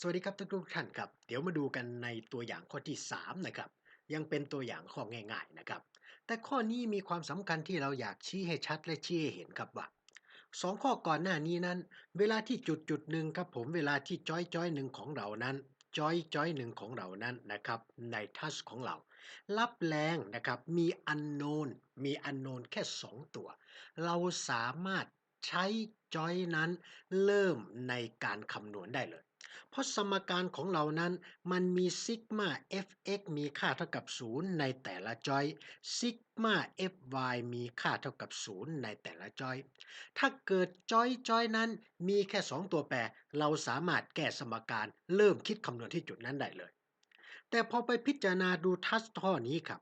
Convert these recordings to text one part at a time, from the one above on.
สวัสดีครับทุกๆท่านครับ เดี๋ยวมาดูกันในตัวอย่างข้อที่ 3 นะครับ ยังเป็นตัวอย่างข้อง่ายๆนะครับ แต่ข้อนี้มีความสำคัญที่เราอยากชี้ให้ชัดและชี้ให้เห็นครับว่าสองข้อก่อนหน้านี้นั้น เวลาที่จุดจุดหนึ่งครับผมเวลาที่จอยจอยหนึ่งของเรานั้นจอยจอยหนึ่งของเรานั้นนะครับในทัชของเรา รับแรงนะครับมีอันโนนมีอันโนนแค่ 2 ตัว เราสามารถใช้จอยนั้นเริ่มในการคำนวณได้เลย เพราะสมการของเรานั้นมันมีซิกมา fx มีค่าเท่ากับ 0 ในแต่ละจอยซิกมา fy มีค่าเท่ากับ 0 ในแต่ละจอย ถ้าเกิดจอยจอยนั้นมีแค่ 2 ตัวแปร เราสามารถแก้สมการเริ่มคิดคำนวณที่จุดนั้นได้เลย แต่พอไปพิจารณาดูทัสข้อนี้ครับ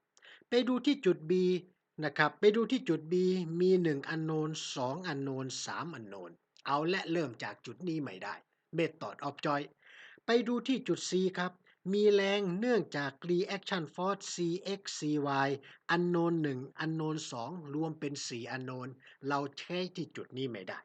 ไปดูที่จุด B นะครับ ไปดูที่จุด B มี 1 อันโนน2 อันโนน3 อันโนน เอาและเริ่มจากจุดนี้ไม่ได้ Method of Joy ไปดูที่จุด C ครับ มีแรงเนื่องจาก reaction force Cx Cy อันโนน1อันโนน2รวมเป็น 4 อันโนน เราใช้ที่จุดนี้ไม่ได้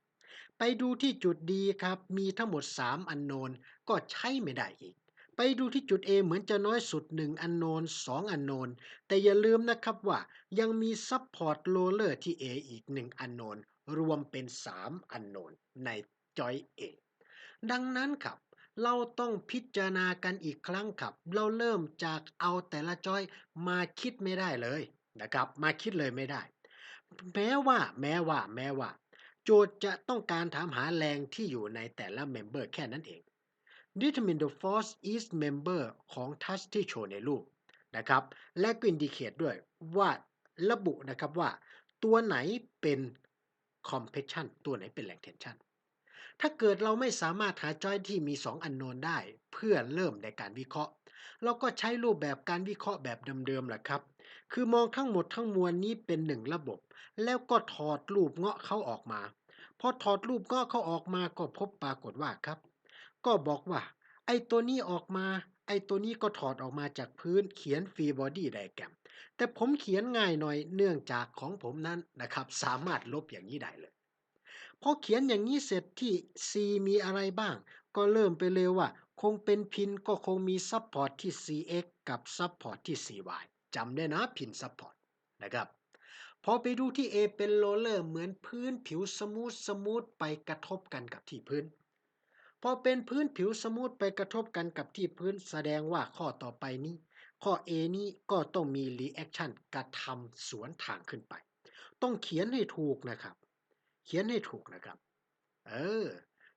ไปดูที่จุด D ครับ มีทั้งหมด 3 อันโนน ก็ใช้ไม่ได้อีกไปดูที่จุด A เหมือนจะน้อยสุด 1 อันโนน 2 อันโนน แต่อย่าลืมนะครับว่ายังมี support roller ที่ A อีก 1 อันโนน รวมเป็น 3 อันโนน ในจอย A ดังนั้นครับ เราต้องพิจารณากันอีกครั้งครับ เราเริ่มจากเอาแต่ละจอยมาคิดไม่ได้เลยนะครับ มาคิดเลยไม่ได้ แม้ว่า แม้ว่า แม้ว่า โจทย์จะต้องการถามหาแรงที่อยู่ในแต่ละเมมเบอร์แค่นั้นเอง determine the force each member ของทัชที่โชว์ในรูปนะครับ และก็อินดิเคตด้วยว่าระบุนะครับว่า ตัวไหนเป็น compression ตัวไหนเป็นแรง tension ถ้าเกิดเราไม่สามารถหาจอยที่มี 2 อันโนนได้ เพื่อเริ่มในการวิเคราะห์ เราก็ใช้รูปแบบการวิเคราะห์แบบเดิมๆแหละครับ คือมองทั้งหมดทั้งมวลนี้เป็นหนึ่งระบบ แล้วก็ถอดรูปเงาะเขาออกมา พอถอดรูปเงาะเขาออกมาก็พบปรากฏว่าครับ ก็บอกว่า ไอ้ตัวนี้ออกมาไอ้ตัวนี้ก็ถอดออกมาจากพื้นเขียนฟรีบอดี้ไดแกรมแต่ผมเขียนง่ายหน่อยเนื่องจากของผมนั้นนะครับ สามารถลบอย่างนี้ได้เลย พอเขียนอย่างนี้เสร็จที่ C มีอะไรบ้าง ก็เริ่มไปเลยว่า คงเป็นพินก็คงมีซัพพอร์ตที่ CX กับซัพพอร์ตที่ CY จำได้นะพินซัพพอร์ตนะครับพอไปดูที่ A เป็นโรลเลอร์เหมือนพื้นผิวสมูทสมูทไปกระทบกันกับที่พื้น พอเป็นพื้นผิวสมูทไปกระทบกันกับที่พื้น แสดงว่าข้อต่อไปนี้ ข้อ A นี้ก็ต้องมี reaction กระทำสวนทางขึ้นไป ต้องเขียนให้ถูกนะครับ เขียนให้ถูกนะครับ เออ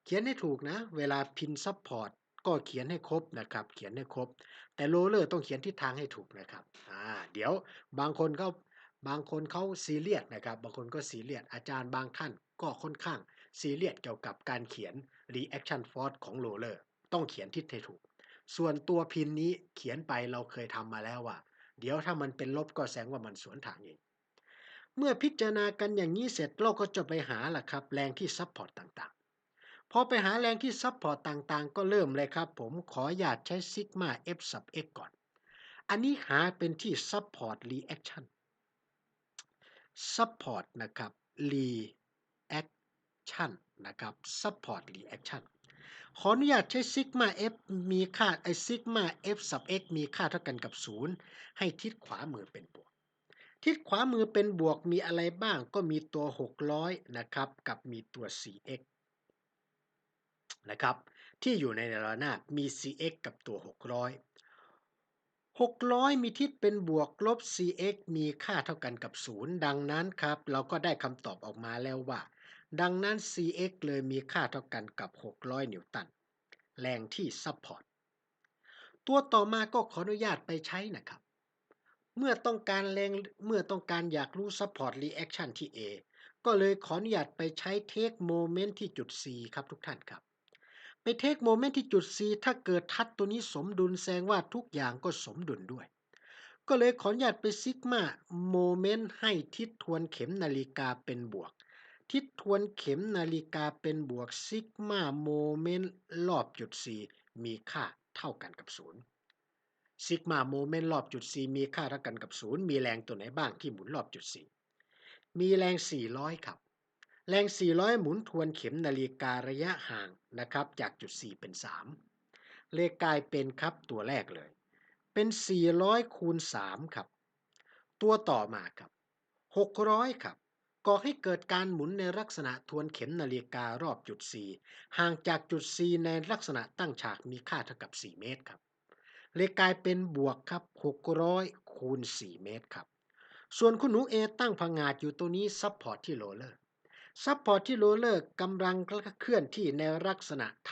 เขียนให้ถูกนะ เวลาพินซับพอร์ตก็เขียนให้ครบนะครับ เขียนให้ครบ แต่โรเลอร์ต้องเขียนทิศทางให้ถูกนะครับ อ่า เดี๋ยวบางคนเขาบางคนเขาซีเรียสนะครับ บางคนก็ซีเรียส อาจารย์บางท่านก็ค่อนข้างซีเรียสเกี่ยวกับการเขียน reaction force ของโรเลอร์ ต้องเขียนทิศให้ถูก ส่วนตัวพินนี้เขียนไปเราเคยทำมาแล้วว่า เดี๋ยวถ้ามันเป็นลบก็แสดงว่ามันสวนทางเอง เมื่อพิจารณากันอย่างนี้เสร็จเราก็จะไปหาล่ะครับ แรงที่ซัพพอร์ตต่างๆ พอไปหาแรงที่ซัพพอร์ตต่างๆ ก็เริ่มเลยครับ ผมขออยากใช้ซิกมา f sub x ก่อน อันนี้หาเป็นที่ support reaction support นะครับ reaction นนะครับ support reaction ขออนุญาตใช้ซิกมา f มีค่าไอซิกมา f sub x มีค่าเท่ากันกับ 0 ให้ทิศขวามือเป็นบวก ทิศขวามือเป็นบวกมีอะไรบ้างก็มีตัว 600 นะครับ กับมีตัว 4x นะครับ ที่อยู่ในระนาบมี cx กับตัว 600 600 มีทิศเป็นบวกลบ cx มีค่าเท่ากันกับ 0 ดังนั้นครับ เราก็ได้คำตอบออกมาแล้วว่า ดังนั้น cx เลยมีค่าเท่ากันกับ 600 นิวตัน แรงที่ซัพพอร์ต ตัวต่อมาก็ขออนุญาตไปใช้นะครับ เมื่อต้องการแรงเมื่อต้องการอยากรู้ support reaction ที่ A ก็เลยขออนุญาตไปใช้ take moment ที่จุด C ครับทุกท่านครับ ไป take moment ที่จุด C ถ้าเกิดทัดตัวนี้สมดุลแสดงว่าทุกอย่างก็สมดุลด้วย ก็เลยขออนุญาตไปซิกมาโมเมนต์ให้ทิศทวนเข็มนาฬิกาเป็นบวก ทิศทวนเข็มนาฬิกาเป็นบวกซิกมาโมเมนต์รอบจุด C มีค่าเท่ากันกับ 0 ซิกมาโมเมนต์รอบจุด C มีค่าเท่ากันกับ 0 มีแรงตัวไหนบ้างที่หมุนรอบจุด C มีแรง 400 ครับ แรง 400 หมุนทวนเข็มนาฬิการะยะห่างนะครับ จากจุด4เป็น 3 เลยกลายเป็นครับตัวแรกเลย เป็น 400 คูณ 3 ครับ ตัวต่อมาครับ 600 ครับก่อให้เกิดการหมุนในลักษณะทวนเข็มนาฬิการอบจุด C ห่างจากจุด C ในลักษณะตั้งฉากมีค่าเท่ากับ 4 เมตรครับ เลยกลายเป็นบวกครับ 600 คูณ 4 เมตรครับ ส่วนคุณหนู A ตั้งผงาดอยู่ตัวนี้ซับพอร์ตที่โรเลอร์ซับพอร์ตที่โรเลอร์กำลังเคลื่อนที่ในลักษณะท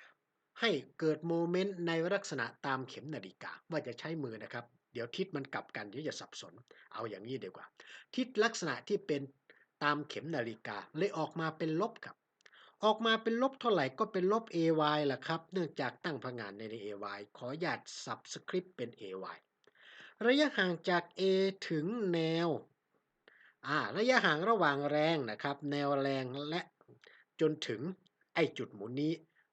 ำให้เกิดโมเมนต์ในลักษณะตามเข็มนาฬิกาว่าจะใช้มือนะครับ เดี๋ยวทิศมันกลับกันเดี๋ยวจะสับสน เอาอย่างนี้ดีกว่า ทิศลักษณะที่เป็นตามเข็มนาฬิกาเลยออกมาเป็นลบครับ ออกมาเป็นลบเท่าไหร่ก็เป็นลบ ay ล่ะครับ เนื่องจากตั้งพงานใน ay ขอหยาดสับสคริปต์เป็น ay ระยะห่างจาก A ถึงแนวอ่าระยะห่างระหว่างแรงนะครับ แนวแรงและจนถึงไอจุดหมุนนี้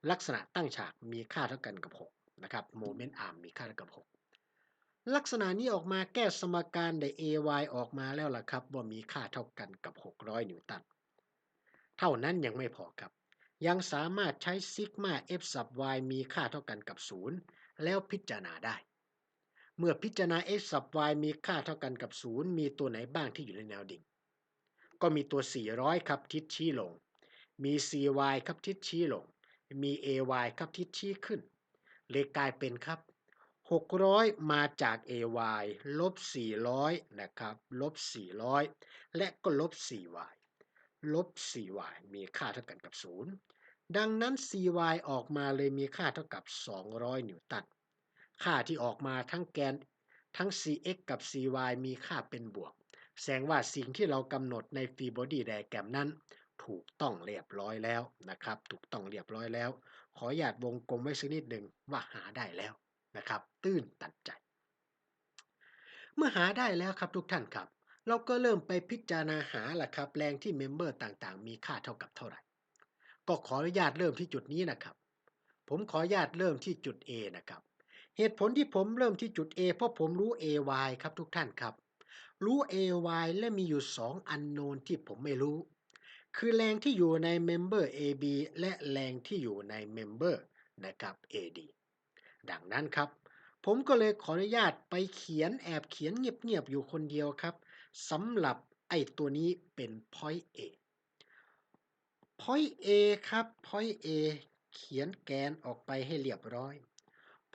ลักษณะตั้งฉากมีค่าเท่ากันกับ 6 นะครับโมเมนต์อาร์มมีค่าเท่ากับ 6 ลักษณะนี้ออกมาแก้สมการได้ ay ออกมาแล้วล่ะครับ ว่ามีค่าเท่ากันกับ 600 นิวตัน เท่านั้นยังไม่พอครับ ยังสามารถใช้ซิกมา f sub y มีค่าเท่ากันกับ 0 แล้วพิจารณาได้ เมื่อพิจารณา f sub y มีค่าเท่ากันกับ 0 มีตัวไหนบ้างที่อยู่ในแนวดิ่ง ก็มีตัว 400 ครับทิศชี้ลง มี cy ครับทิศชี้ลง มี ay ครับทิศชี้ขึ้น เลยกลายเป็นครับ 600 มาจาก ay ลบ 400 นะครับ ลบ 400 และก็ลบ 4y ลบ 4y มีค่าเท่ากันกับ 0 ดังนั้น cy ออกมาเลยมีค่าเท่ากับ 200 นิวตัน ค่าที่ออกมาทั้งแกนทั้ง cx กับ cy มีค่าเป็นบวก แสดงว่าสิ่งที่เรากำหนดในฟรีบอดี้ไดแกรมนั้น ถูกต้องเรียบร้อยแล้วนะครับ ถูกต้องเรียบร้อยแล้ว ขอหยาดวงกลมไว้สักนิดหนึ่งว่าหาได้แล้วนะครับ ตื้นตันใจ เมื่อหาได้แล้วครับทุกท่านครับ เราก็เริ่มไปพิจารณาหาแหละครับแรงที่เมมเบอร์ต่างๆ มีค่าเท่ากับเท่าไหร่ ก็ขออนุญาตเริ่มที่จุดนี้นะครับ ผมขออนุญาตเริ่มที่จุด A นะครับ เหตุผลที่ผมเริ่มที่จุด A เพราะผมรู้ AY ครับทุกท่านครับ รู้ AY และมีอยู่ 2 อันโนนที่ผมไม่รู้ คือแรงที่อยู่ในเมมเบอร์ AB และแรงที่อยู่ในเมมเบอร์นะครับ AD ดังนั้นครับ ผมก็เลยขออนุญาตไปเขียนแอบเขียนเงียบๆอยู่คนเดียวครับ สำหรับไอ้ตัวนี้เป็น point A point A ครับ point A เขียนแกนออกไปให้เรียบร้อย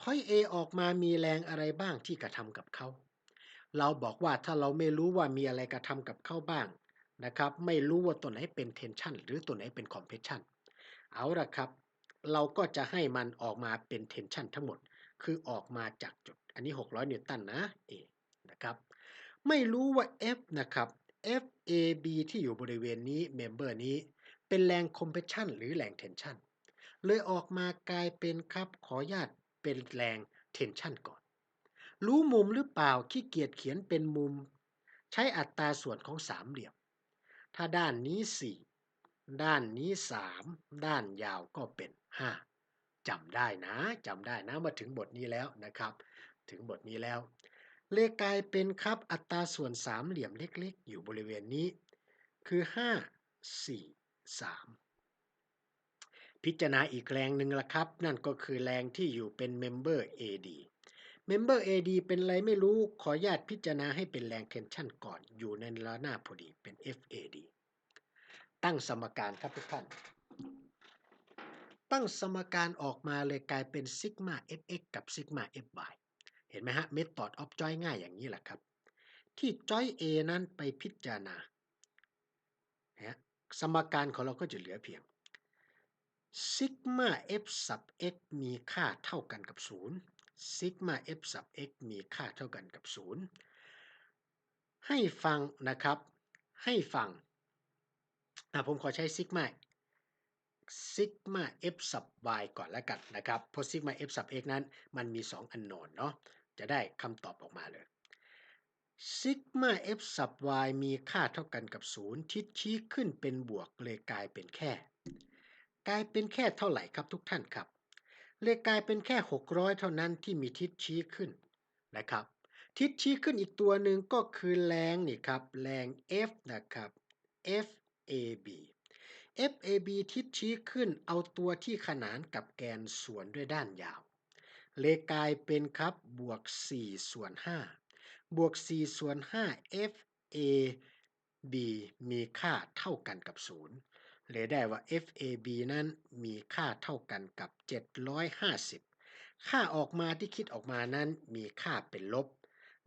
point A ออกมามีแรงอะไรบ้างที่กระทำกับเขา เราบอกว่าถ้าเราไม่รู้ว่ามีอะไรกระทำกับเขาบ้างนะครับ ไม่รู้ว่าตัวไหนเป็น tension หรือตัวไหนเป็น compression เอาละครับ เราก็จะให้มันออกมาเป็น tension ทั้งหมด คือออกมาจากจุด อันนี้ 600 นิวตันนะ A นะครับ ไม่รู้ว่า F นะครับ FAB ที่อยู่บริเวณนี้เมมเบอร์นี้ เป็นแรง compression หรือแรง tension เลยออกมากลายเป็นครับขอญาตเป็นแรง tension ก่อน รู้มุมหรือเปล่าขี้เกียจเขียนเป็นมุม ใช้อัตราส่วนของสามเหลี่ยม ถ้าด้านนี้ 4 ด้านนี้ 3 ด้านยาวก็เป็น 5จำได้นะจำได้นะมาถึงบทนี้แล้วนะครับ ถึงบทนี้แล้ว เลขกลายเป็นครับอัตราส่วนสามเหลี่ยมเล็กๆ อยู่บริเวณนี้ คือ 5 4 3 พิจารณาอีกแรงหนึ่งละครับ นั่นก็คือแรงที่อยู่เป็นเมมเบอร์ AD เมมเบอร์ AD เป็นอะไรไม่รู้ขออนุญาตพิจารณาให้เป็นแรงเทนชันก่อน อยู่ในระนาบพอดีเป็น FAD ตั้งสมการครับทุกท่าน ตั้งสมการออกมาเลยกลายเป็นซิกมา fx กับซิกมา fy เห็นไหมฮะเมธอดออฟจอยง่ายอย่างนี้แหละครับ ที่จอย A นั้นไปพิจารณานะสมการของเราก็จะเหลือเพียงซิกมา f sub x มีค่าเท่ากันกับ 0 ซิกมา f sub x มีค่าเท่ากันกับ 0 ให้ฟังนะครับ ให้ฟังผมขอใช้ซิกมาซิกมา f sub y ก่อนแล้วกันนะครับ เพราะซิกมา f sub x นั้น มันมี 2 อันโนนเนาะ จะได้คำตอบออกมาเลยซิกมา f sub y มีค่าเท่ากันกับ 0 ทิศชี้ขึ้นเป็นบวกเลยกลายเป็นแค่ กลายเป็นแค่เท่าไหร่ครับทุกท่านครับ เลยกลายเป็นแค่ 600 เท่านั้นที่มีทิศชี้ขึ้นนะครับ ทิศชี้ขึ้นอีกตัวหนึ่งก็คือแรงนี่ครับ แรง F นะครับ FAB FAB ทิศชี้ขึ้นเอาตัวที่ขนานกับแกนส่วนด้วยด้านยาว เลยกลายเป็นครับบวก 4 ส่วน 5 บวก 4 ส่วน 5 FAB มีค่าเท่ากันกับ 0 เลยได้ว่า FAB นั้นมีค่าเท่ากันกับ 750 ค่าออกมาที่คิดออกมานั้นมีค่าเป็นลบ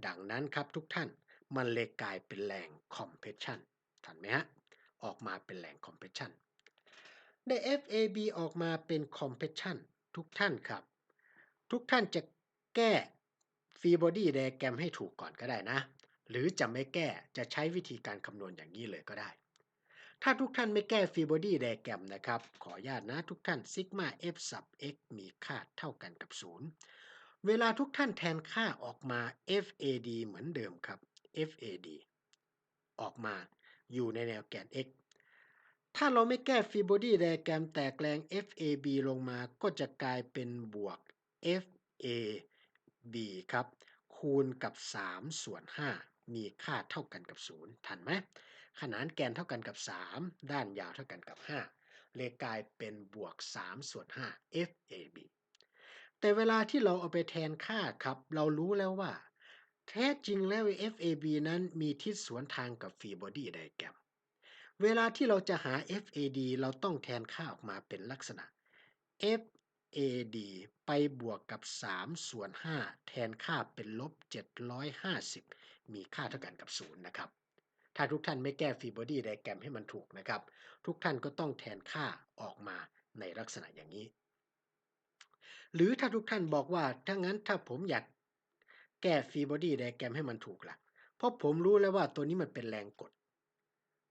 ดังนั้นครับทุกท่าน มันเลยกลายเป็นแรง compression ทันไหมฮะ ออกมาเป็นแรง compression ได้ FAB ออกมาเป็น compression ทุกท่านครับ ทุกท่านจะแก้ฟรีบอดี้ไดแกรมให้ถูกก่อนก็ได้นะ หรือจะไม่แก้จะใช้วิธีการคำนวณอย่างนี้เลยก็ได้ ถ้าทุกท่านไม่แก้ฟรีบอดี้ไดแกรมนะครับ ขออนุญาตนะทุกท่านซิกมา f sub x มีค่าเท่ากันกับ 0 เวลาทุกท่านแทนค่าออกมา FAD เหมือนเดิมครับ FAD ออกมาอยู่ในแนวแกน x ถ้าเราไม่แก้ฟรีบอดี้ไดแกรมแตกแรง FAB ลงมาก็จะกลายเป็นบวก FAB ครับ คูณกับ 3 ส่วน 5 มีค่าเท่ากันกับ 0 ทันไหมขนานแกนเท่ากันกับ 3 ด้านยาวเท่ากันกับ 5 เลยกลายเป็นบวก 3 ส่วน 5 FAB แต่เวลาที่เราเอาไปแทนค่าครับ เรารู้แล้วว่า แท้จริงแล้ว FAB นั้นมีทิศสวนทางกับฟรีบอดี้ไดแกรมเวลาที่เราจะหา FAD เราต้องแทนค่าออกมาเป็นลักษณะ F AD ไปบวกกับ3ส่วน5แทนค่าเป็นลบ 750 มีค่าเท่ากันกับ 0 นะครับ ถ้าทุกท่านไม่แก้ฟรีบอดี้ไดแกรมให้มันถูกนะครับ ทุกท่านก็ต้องแทนค่าออกมาในลักษณะอย่างนี้ หรือถ้าทุกท่านบอกว่าถ้างั้นถ้าผมอยากแก้ฟรีบอดี้ไดแกรมให้มันถูกละ่ะ เพราะผมรู้แล้วว่าตัวนี้มันเป็นแรงกด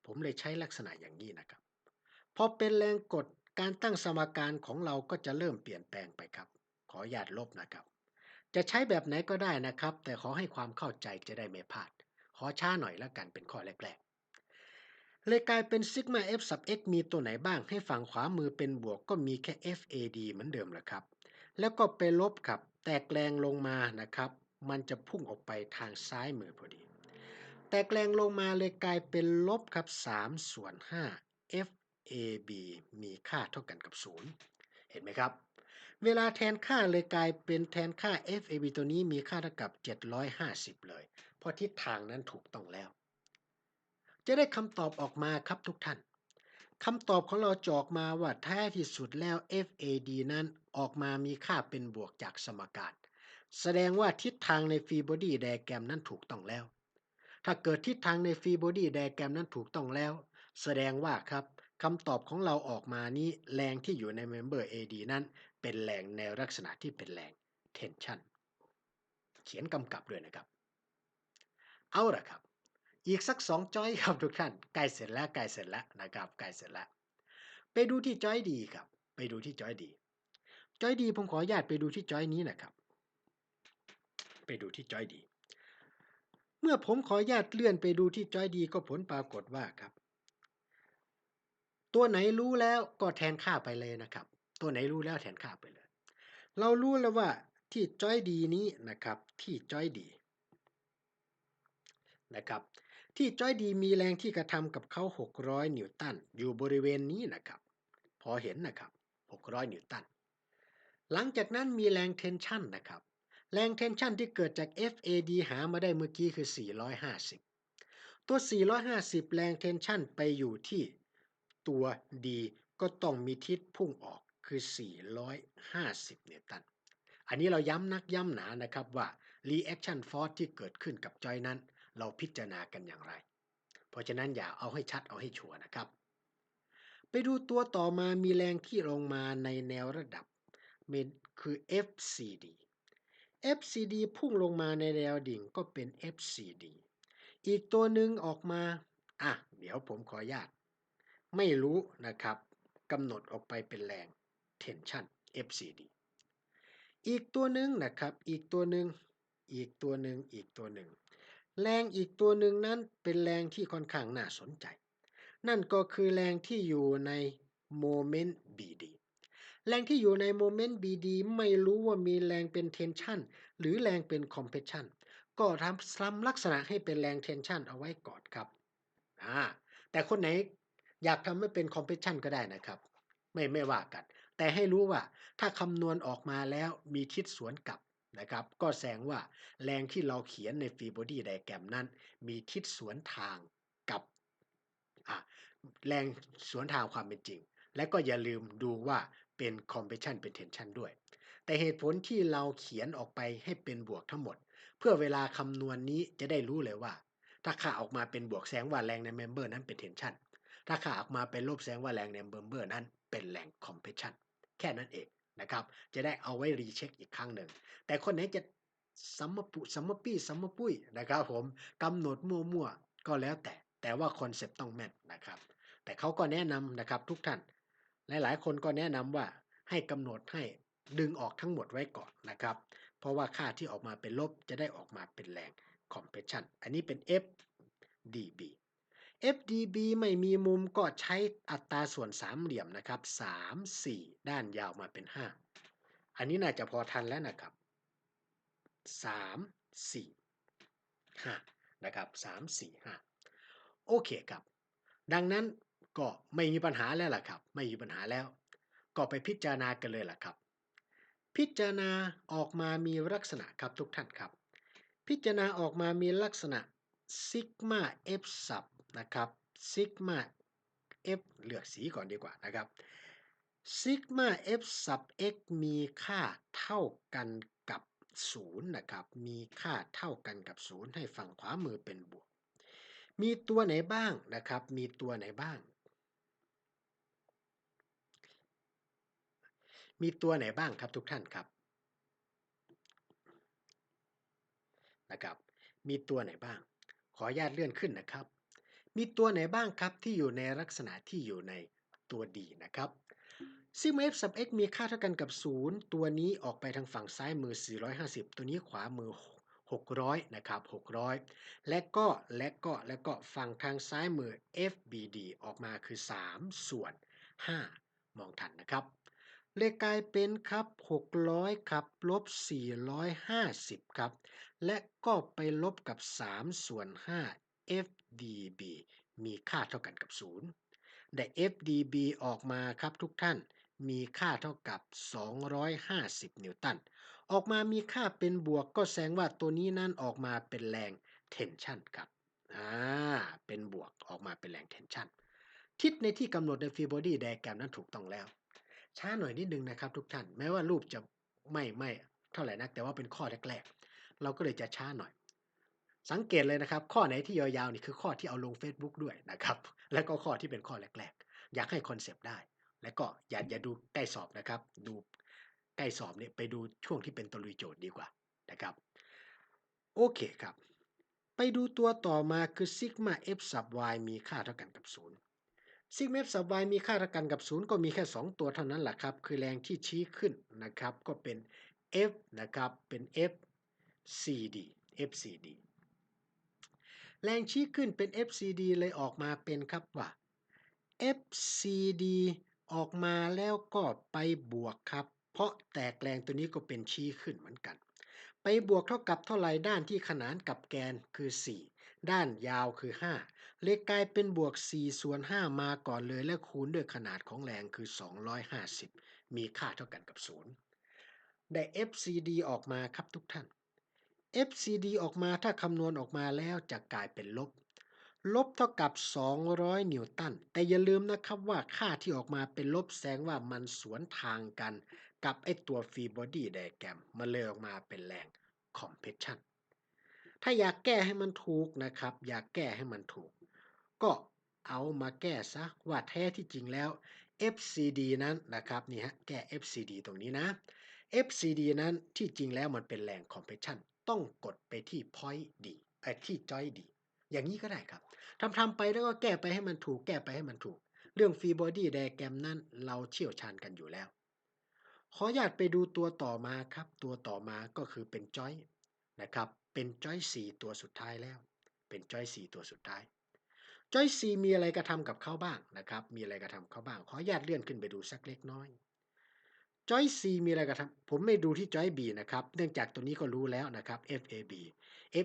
ผมเลยใช้ลักษณะอย่างนี้นะครับ พอเป็นแรงกด การตั้งสมการของเราก็จะเริ่มเปลี่ยนแปลงไปครับ ขอหยาดลบนะครับ จะใช้แบบไหนก็ได้นะครับ แต่ขอให้ความเข้าใจจะได้ไม่พลาด ขอช้าหน่อยแล้วกันเป็นข้อแรกๆ เลยกลายเป็นซิกมา f sub x มีตัวไหนบ้าง ให้ฝั่งขวามือเป็นบวกก็มีแค่ FAD เหมือนเดิมแหละครับ แล้วก็ไปลบครับ แตกแรงลงมานะครับ มันจะพุ่งออกไปทางซ้ายมือพอดี แตกแรงลงมาเลยกลายเป็นลบครับ3ส่วน5 F AB มีค่าเท่ากันกับ 0 เห็นไหมครับ เวลาแทนค่าเลยกลายเป็นแทนค่า FAB ตัวนี้มีค่าเท่ากับ 750 เลย เพราะทิศทางนั้นถูกต้องแล้ว จะได้คำตอบออกมาครับทุกท่านคำตอบของเราจอกมาว่าแท้ที่สุดแล้ว FAD นั้นออกมามีค่าเป็นบวกจากสมการ แสดงว่าทิศทางในฟรีบอดี้ไดแกรมนั้นถูกต้องแล้ว ถ้าเกิดทิศทางในฟรีบอดี้ไดแกรมนั้นถูกต้องแล้ว แสดงว่าครับ คำตอบของเราออกมานี้แรงที่อยู่ในเมมเบอร์ AD นั้น เป็นแรงในลักษณะที่เป็นแรง tension เขียนกำกับด้วยนะครับ เอาละครับ อีกสักสองจอยครับทุกท่านใกล้เสร็จแล้วใกล้เสร็จแล้วนะครับใกล้เสร็จแล้ว ไปดูที่จอยดีครับ ไปดูที่จอยดี จอยดีผมขออนุญาตไปดูที่จอยนี้นะครับ ไปดูที่จอยดี เมื่อผมขออนุญาตเลื่อนไปดูที่จอยดีก็ผลปรากฏว่าครับ ตัวไหนรู้แล้วก็แทนค่าไปเลยนะครับ ตัวไหนรู้แล้วแทนค่าไปเลย เรารู้แล้วว่าที่จอยดีนี้นะครับ ที่จอยดีนะครับ ที่จอยดีมีแรงที่กระทำกับเขา 600 นิวตันอยู่บริเวณนี้นะครับ พอเห็นนะครับ 600 นิวตัน หลังจากนั้นมีแรงเทนชันนะครับ แรงเทนชันที่เกิดจาก FAD หามาได้เมื่อกี้คือ 450 ตัว 450 แรงเทนชันไปอยู่ที่ ตัว D ก็ต้องมีทิศพุ่งออกคือ 450 นิวตัน อันนี้เราย้ำนักย้ำหนานะครับว่า reaction force ที่เกิดขึ้นกับจอยนั้น เราพิจารณากันอย่างไร เพราะฉะนั้นอย่าเอาให้ชัดเอาให้ชัวร์นะครับ ไปดูตัวต่อมามีแรงที่ลงมาในแนวระดับคือ FCD FCD พุ่งลงมาในแนวดิ่งก็เป็น FCD อีกตัวหนึ่งออกมา อะ เดี๋ยวผมขออนุญาต ไม่รู้นะครับกำหนดออกไปเป็นแรง tension FCD อีกตัวหนึ่งนะครับ อีกตัวหนึ่งอีกตัวหนึ่งอีกตัวหนึ่งแรงอีกตัวหนึ่งนั้นเป็นแรงที่ค่อนข้างน่าสนใจ นั่นก็คือแรงที่อยู่ในโมเมนต์ BD แรงที่อยู่ในโมเมนต์ BD ไม่รู้ว่ามีแรงเป็น tension หรือแรงเป็น compression ก็ทำซ้ำลักษณะให้เป็นแรง tension เอาไว้ก่อนครับอ่าแต่คนไหน อยากทำให้เป็นคอมเพรสชันก็ได้นะครับ ไม่ไม่ว่ากัน แต่ให้รู้ว่าถ้าคำนวณออกมาแล้วมีทิศสวนกลับนะครับ ก็แสดงว่าแรงที่เราเขียนในฟรีบอดี้ไดแกรมนั้น มีทิศสวนทางกับแรงสวนทางความเป็นจริง และก็อย่าลืมดูว่าเป็น compression เป็น tension ด้วย แต่เหตุผลที่เราเขียนออกไปให้เป็นบวกทั้งหมด เพื่อเวลาคำนวณนี้จะได้รู้เลยว่า ถ้าค่าออกมาเป็นบวกแสดงว่าแรงในเมมเบอร์นั้นเป็น tension ถ้าค่าออกมาเป็นลบแสดงว่าแรงในเมมเบอร์นั้นเป็นแรง compression แค่นั้นเองนะครับ จะได้เอาไว้รีเช็คอีกครั้งหนึ่ง แต่คนไหนจะสัมมปุสัมมปี้สัมมปุ้ยนะครับผมกำหนดมั่วๆ ก็แล้วแต่ แต่ว่าคอนเซปต์ต้องแม่นนะครับ แต่เขาก็แนะนำนะครับทุกท่าน หลายๆ คนก็แนะนำว่าให้กำหนดให้ดึงออกทั้งหมดไว้ก่อนนะครับ เพราะว่าค่าที่ออกมาเป็นลบจะได้ออกมาเป็นแรง compression อันนี้เป็น FDB FDB ไม่มีมุมก็ใช้อัตราส่วนสามเหลี่ยมนะครับ 3 4 ด้านยาวมาเป็น 5 อันนี้น่าจะพอทันแล้วนะครับ 3 4 5 นะครับ 3 4 5 โอเคครับ ดังนั้นก็ไม่มีปัญหาแล้วล่ะครับ ไม่มีปัญหาแล้ว ก็ไปพิจารณากันเลยล่ะครับ พิจารณาออกมามีลักษณะครับทุกท่านครับ พิจารณาออกมามีลักษณะซิกมา f สับ นะครับซิกมา f เลือกสีก่อนดีกว่านะครับซิกมา f สับ x มีค่าเท่ากันกับ 0 นะครับ มีค่าเท่ากันกับ 0 ให้ฝั่งขวามือเป็นบวก มีตัวไหนบ้างนะครับ มีตัวไหนบ้าง มีตัวไหนบ้างครับทุกท่านครับนะครับ มีตัวไหนบ้าง ขออนุญาตเลื่อนขึ้นนะครับ มีตัวไหนบ้างครับที่อยู่ในลักษณะที่อยู่ในตัวดีนะครับซิม f sub x มีค่าเท่ากันกับ 0 ตัวนี้ออกไปทางฝั่งซ้ายมือ 450 ตัวนี้ขวามือ 600 นะครับ 600 และก็และก็และก็ฝั่งทางซ้ายมือ FBD ออกมาคือ 3 ส่วน 5 มองทันนะครับ เลขกลายเป็นครับ 600 ครับ ลบ 450 ครับ และก็ไปลบกับ 3 ส่วน 5 FDB มีค่าเท่ากันกับ0ได้ FDB ออกมาครับทุกท่านมีค่าเท่ากับ 250 นิวตัน ออกมามีค่าเป็นบวกก็แสดงว่าตัวนี้นั่นออกมาเป็นแรง tension ครับ อ่า เป็นบวกออกมาเป็นแรง tension ทิศในที่กำหนดในฟรีบอดี้ไดแกรมนั้นถูกต้องแล้ว ช้าหน่อยนิดนึงนะครับทุกท่าน แม้ว่ารูปจะไม่ไม่เท่าไหร่นัก แต่ว่าเป็นข้อแรก ๆ เราก็เลยจะช้าหน่อย สังเกตเลยนะครับ ข้อไหนที่ยาวๆนี่คือข้อที่เอาลง Facebook ด้วยนะครับ แล้วก็ข้อที่เป็นข้อแรกๆ อยากให้คอนเซปต์ได้ แล้วก็อย่าอย่าดูใกล้สอบนะครับ ดูใกล้สอบเนี่ยไปดูช่วงที่เป็นตะลุยโจทย์ดีกว่านะครับ โอเคครับ ไปดูตัวต่อมาคือซิกมา f sub y มีค่าเท่ากันกับ0ซิกมา f sub y มีค่าเท่ากันกับ 0 ก็มีแค่ 2 ตัวเท่านั้นแหละครับ คือแรงที่ชี้ขึ้นนะครับ ก็เป็น f นะครับ เป็น f cd f cd แรงชี้ขึ้นเป็น FCD เลยออกมาเป็นครับว่า FCD ออกมาแล้วก็ไปบวกครับ เพราะแตกแรงตัวนี้ก็เป็นชี้ขึ้นเหมือนกัน ไปบวกเท่ากับเท่าไรด้านที่ขนานกับแกนคือ 4 ด้านยาวคือ 5 เลยกลายเป็นบวก4ส่วน5มาก่อนเลยและคูณด้วยขนาดของแรงคือ 250 มีค่าเท่ากันกับ 0 ได้ FCD ออกมาครับทุกท่าน FCD ออกมาถ้าคำนวณออกมาแล้วจะกลายเป็นลบ ลบเท่ากับ 200 นิวตัน แต่อย่าลืมนะครับว่าค่าที่ออกมาเป็นลบแสดงว่ามันสวนทางกัน กับไอตัวฟรีบอดี้ไดแกรมมันเลยออกมาเป็นแรงคอมเพรสชันถ้าอยากแก้ให้มันถูกนะครับ อยากแก้ให้มันถูก ก็เอามาแก้ซะว่าแท้ที่จริงแล้ว FCD นั้นนะครับนี่ฮะแก้ FCD ตรงนี้นะ FCD นั้นที่จริงแล้วมันเป็นแรงคอมเพรสชัน ต้องกดไปที่ point D ไอ้ที่ joy D อย่างนี้ก็ได้ครับทำทำไปแล้วก็แก้ไปให้มันถูก แก้ไปให้มันถูก เรื่องฟรีบอดี้ไดแกรมนั้นเราเชี่ยวชาญกันอยู่แล้ว ขออนุญาตไปดูตัวต่อมาครับ ตัวต่อมาก็คือเป็นจอยนะครับ เป็นจอย4ตัวสุดท้ายแล้ว เป็นจอย4ตัวสุดท้าย จอย4มีอะไรกระทำกับเขาบ้างนะครับ มีอะไรกระทำเขาบ้าง ขออนุญาตเลื่อนขึ้นไปดูสักเล็กน้อย จอย C มีอะไรกันครับ ผมไม่ดูที่จอย B นะครับ เนื่องจากตัวนี้ก็รู้แล้วนะครับ FAB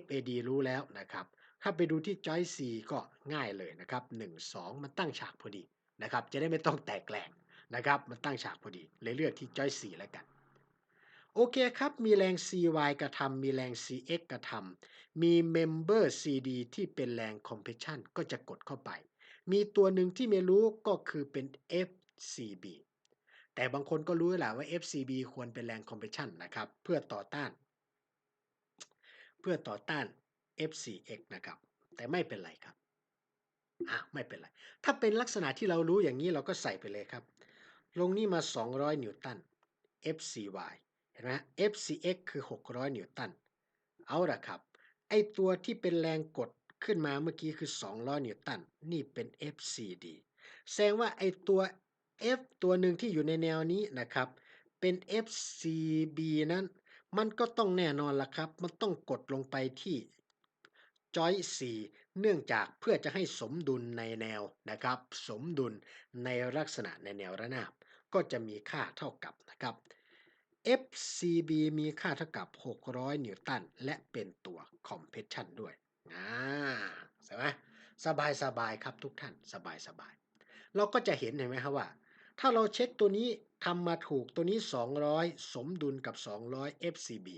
FAD รู้แล้วนะครับ ถ้าไปดูที่จอย C ก็ง่ายเลยนะครับ 1 2 มันตั้งฉากพอดีนะครับ จะได้ไม่ต้องแตกแกลงนะครับ มันตั้งฉากพอดีเลยเลือกที่ joy 4แล้วกัน โอเคครับ มีแรง cy กระทำมีแรง cx กระทำมี member cd ที่เป็นแรง compression ก็จะกดเข้าไป มีตัวหนึ่งที่ไม่รู้ก็คือเป็น fcb แต่บางคนก็รู้แหละว่า fcb ควรเป็นแรง compression นะครับ เพื่อต่อต้าน เพื่อต่อต้าน fcx นะครับ แต่ไม่เป็นไรครับอะไม่เป็นไร ถ้าเป็นลักษณะที่เรารู้อย่างนี้เราก็ใส่ไปเลยครับ ลงนี่มา 200 นิวตัน fcy เห็นไหม fcx คือ 600 นิวตัน เอาละครับ ไอตัวที่เป็นแรงกดขึ้นมาเมื่อกี้คือ 200 นิวตัน นี่เป็น fcd แสดงว่าไอตัว f ตัวหนึ่งที่อยู่ในแนวนี้นะครับ เป็น fcb นั้น มันก็ต้องแน่นอนละครับ มันต้องกดลงไปที่ joy 4เนื่องจากเพื่อจะให้สมดุลในแนวนะครับ สมดุลในลักษณะในแนวระนาบ ก็จะมีค่าเท่ากับนะครับ FCB มีค่าเท่ากับ 600 นิวตัน และเป็นตัว compression ด้วยอ่าใช่ไหมสบายสบายครับทุกท่านสบายสบาย เราก็จะเห็นเห็นไหมครับว่า ถ้าเราเช็คตัวนี้ทำมาถูกตัวนี้ 200 สมดุลกับ 200 FCB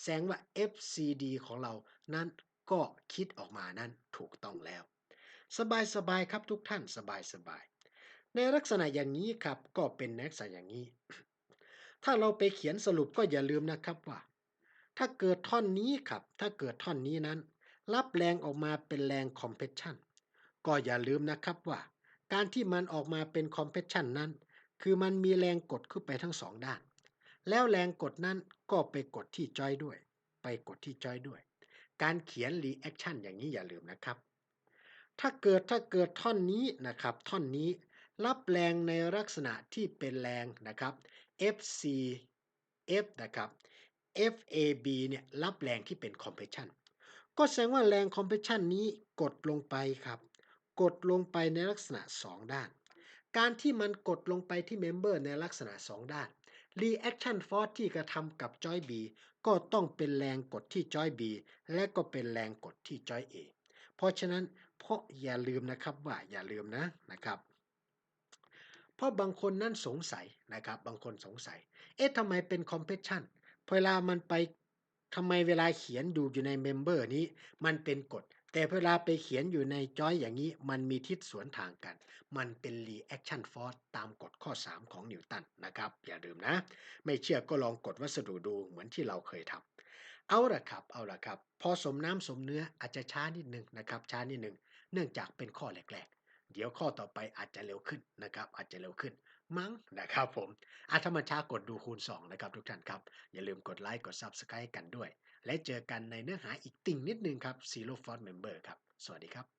แสดงว่า FCD ของเรานั้นก็คิดออกมานั้นถูกต้องแล้ว สบายสบายครับทุกท่านสบายสบาย ในลักษณะอย่างนี้ครับก็เป็นลักษณะอย่างนี้ ถ้าเราไปเขียนสรุปก็อย่าลืมนะครับว่า ถ้าเกิดท่อนนี้ครับ ถ้าเกิดท่อนนี้นั้น รับแรงออกมาเป็นแรง compression ก็อย่าลืมนะครับว่า การที่มันออกมาเป็น compression นั้น คือมันมีแรงกดขึ้นไปทั้งสองด้าน แล้วแรงกดนั้นก็ไปกดที่จอยด้วย ไปกดที่จอยด้วย การเขียน reaction อย่างนี้อย่าลืมนะครับ ถ้าเกิดถ้าเกิดท่อนนี้นะครับ ท่อนนี้รับแรงในลักษณะที่เป็นแรงนะครับ FC F นะครับ FAB เนี่ยรับแรงที่เป็น compression ก็แสดงว่าแรง compression นี้กดลงไปครับ กดลงไปในลักษณะ 2 ด้าน การที่มันกดลงไปที่เมมเบอร์ในลักษณะ 2 ด้าน reaction force ที่กระทำกับ joy B ก็ต้องเป็นแรงกดที่ joy B และก็เป็นแรงกดที่ joy A เพราะฉะนั้นเพราะอย่าลืมนะครับว่าอย่าลืมนะนะครับเพราะบางคนนั่นสงสัยนะครับบางคนสงสัย เอ๊ะทำไมเป็น compression เวลามันไปทำไมเวลาเขียนดูอยู่ในเมมเบอร์นี้ มันเป็นกฎ แต่เวลาไปเขียนอยู่ในจอยอย่างนี้ มันมีทิศสวนทางกัน มันเป็น reaction force ตามกฎข้อ 3 ของนิวตันนะครับ อย่าลืมนะ ไม่เชื่อก็ลองกดวัสดุดูเหมือนที่เราเคยทำเอาละครับ เอาละครับ พอสมน้ำสมเนื้ออาจจะช้านิดหนึ่งนะครับ ช้านิดหนึ่ง เนื่องจากเป็นข้อแรกๆ เดี๋ยวข้อต่อไปอาจจะเร็วขึ้นนะครับ อาจจะเร็วขึ้น มั้งนะครับผมอาธรรมชากดดูคูณ 2 นะครับทุกท่านครับ อย่าลืมกดไลค์กด Subscribe กันด้วย และเจอกันในเนื้อหาอีกติ่งนิดนึงครับ Zero Force Member ครับ สวัสดีครับ